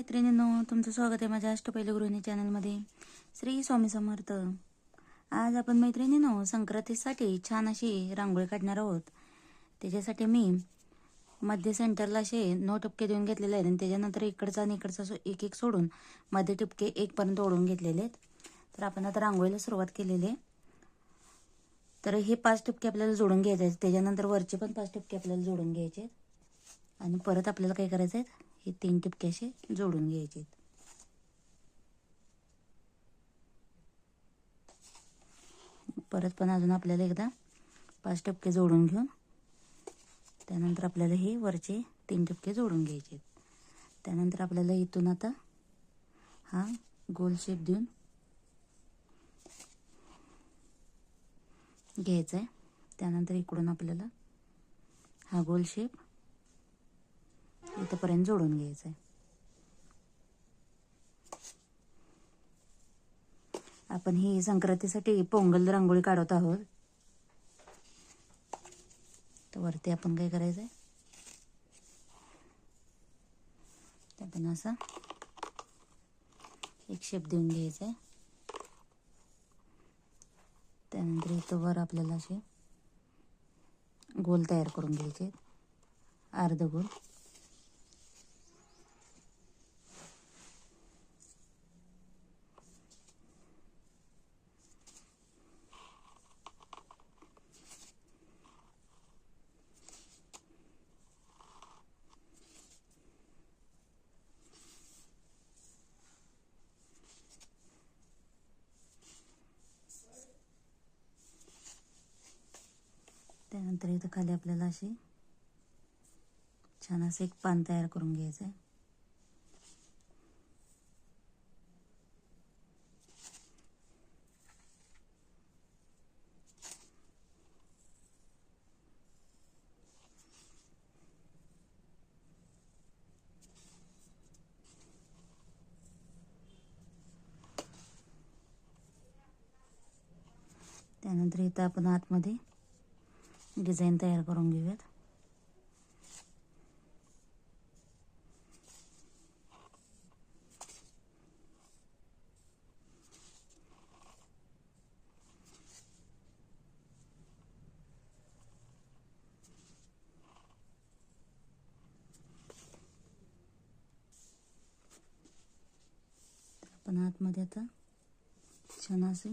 मैत्रिणींनो तुमचं स्वागत आहे माझ्या अष्टपैलू गृहिणी चॅनलमध्ये. श्री स्वामी समर्थ. आज आपण मैत्रिणींनो संक्रांतीसाठी छान अशी रांगोळी काढणार आहोत. त्याच्यासाठी मी मध्य सेंटरला असे नऊ टपके देऊन घेतलेले आहेत आणि त्याच्यानंतर इकडचा आणि इकडचा एक एक सोडून मध्ये टपके एकपर्यंत ओढून घेतलेले आहेत. तर आपण आता रांगोळीला सुरुवात केलेली आहे. तर हे पाच टपके आपल्याला जोडून घ्यायचे आहेत. त्याच्यानंतर वरचे पण पाच टपके आपल्याला जोडून घ्यायचे आहेत. आणि परत आपल्याला काय करायचं आहे? हे तीन टिपके असे जोडून घ्यायचे आहेत परत पण अजून आपल्याला एकदा पाच टपके जोडून घेऊन त्यानंतर आपल्याला हे वरचे तीन टपके जोडून घ्यायचे आहेत त्यानंतर आपल्याला इथून आता हा गोल शेप देऊन घ्यायचा आहे त्यानंतर इकडून आपल्याला हा गोल शेप इथंपर्यंत जोडून घ्यायचं आहे आपण ही संक्रांतीसाठी पोंगल रांगोळी काढत आहोत. तर वरती आपण काय करायचं आहे आपण असा एक शेप देऊन घ्यायचा आहे त्यानंतर इथं वर आपल्याला असे गोल तयार करून घ्यायचे अर्ध त्यानंतर इथं खाली आपल्याला अशी छान असं एक पान तयार करून घ्यायचं आहे त्यानंतर इथं आपण आतमध्ये डिझाईन तयार करून घेऊयात आपण आतमध्ये आता छान असे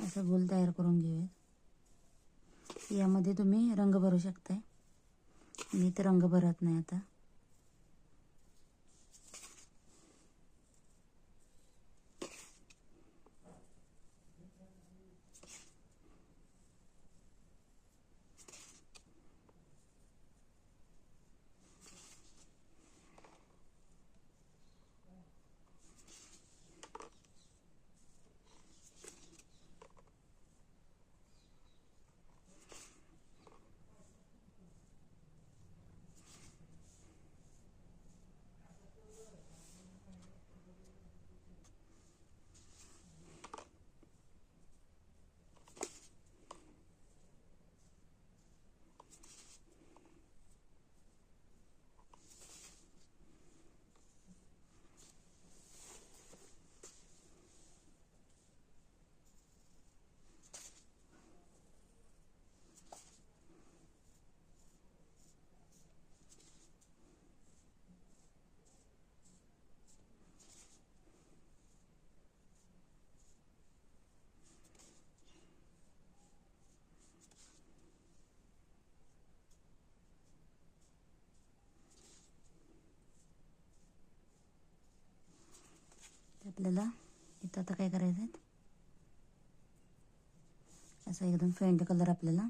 असं गोल तयार करून घेऊयात. यामध्ये तुम्ही रंग भरू शकताय. मी तर रंग भरत नाही आता. आपल्याला. इथं आता काय करायचं आहे असा एकदम फेंट कलर आपल्याला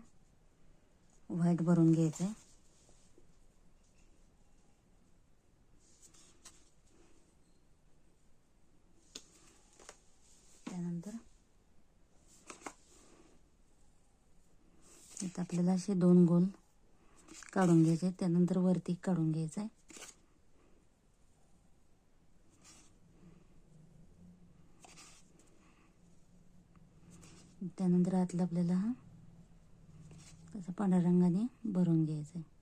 व्हाईट भरून घ्यायचा आहे त्यानंतर इथं आपल्याला असे दोन गोल काढून घ्यायचे. त्यानंतर वरती काढून घ्यायचं आहे त्यानंतर आतला आपल्याला हा तसा पांढऱ्या रंगाने भरून घ्यायचा आहे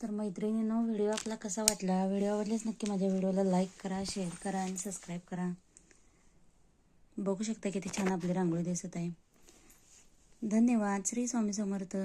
तर मैत्रिणीनं व्हिडिओ आपला कसा वाटला? व्हिडिओ आवडलेच नक्की माझ्या व्हिडिओला लाईक करा शेअर करा आणि सबस्क्राईब करा. बघू शकता किती छान आपली रांगोळी दिसत आहे. धन्यवाद. श्री स्वामी समर्थ.